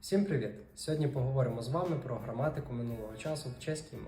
Всім привіт! Сьогодні поговоримо з вами про граматику минулого часу в чеській мові.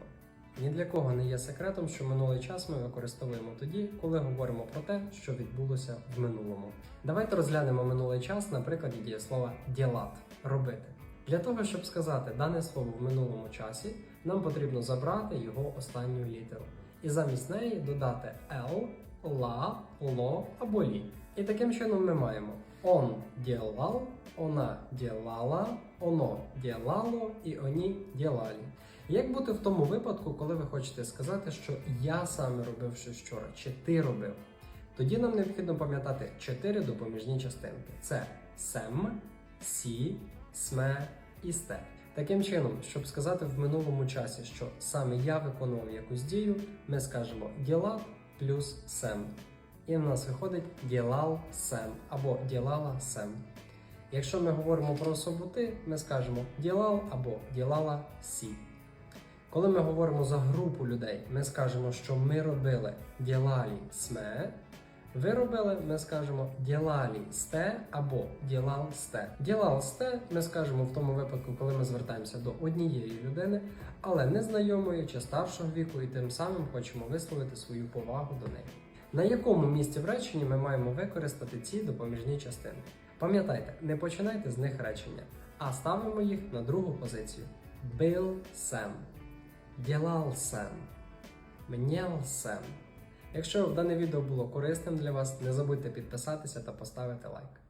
Ні для кого не є секретом, що минулий час ми використовуємо тоді, коли говоримо про те, що відбулося в минулому. Давайте розглянемо минулий час на прикладі дієслова ділат робити. Для того, щоб сказати дане слово в минулому часі, нам потрібно забрати його останню літеру і замість неї додати «л», «ла», «ло» або «лі». І таким чином ми маємо он делал, она делала, оно делало і они делали. Як бути в тому випадку, коли ви хочете сказати, що я саме робив щось вчора, чи ти робив? Тоді нам необхідно пам'ятати чотири допоміжні частинки: це сем, сі, сме і сте. Таким чином, щоб сказати в минулому часі, що саме я виконував якусь дію, ми скажемо діла плюс сем. І в нас виходить ділал сем або ділала сем. Якщо ми говоримо про особу ти, ми скажемо ділал або ділала сі. Коли ми говоримо за групу людей, ми скажемо, що ми робили ділалі сме. Ви робили, ми скажемо ділалі сте або ділал сте. Ділал сте ми скажемо в тому випадку, коли ми звертаємося до однієї людини, але незнайомої чи старшого віку, і тим самим хочемо висловити свою повагу до неї. На якому місці в реченні ми маємо використати ці допоміжні частини? Пам'ятайте, не починайте з них речення, а ставимо їх на другу позицію. Бил сем, ділал сем, мнял сем. Якщо дане відео було корисним для вас, не забудьте підписатися та поставити лайк.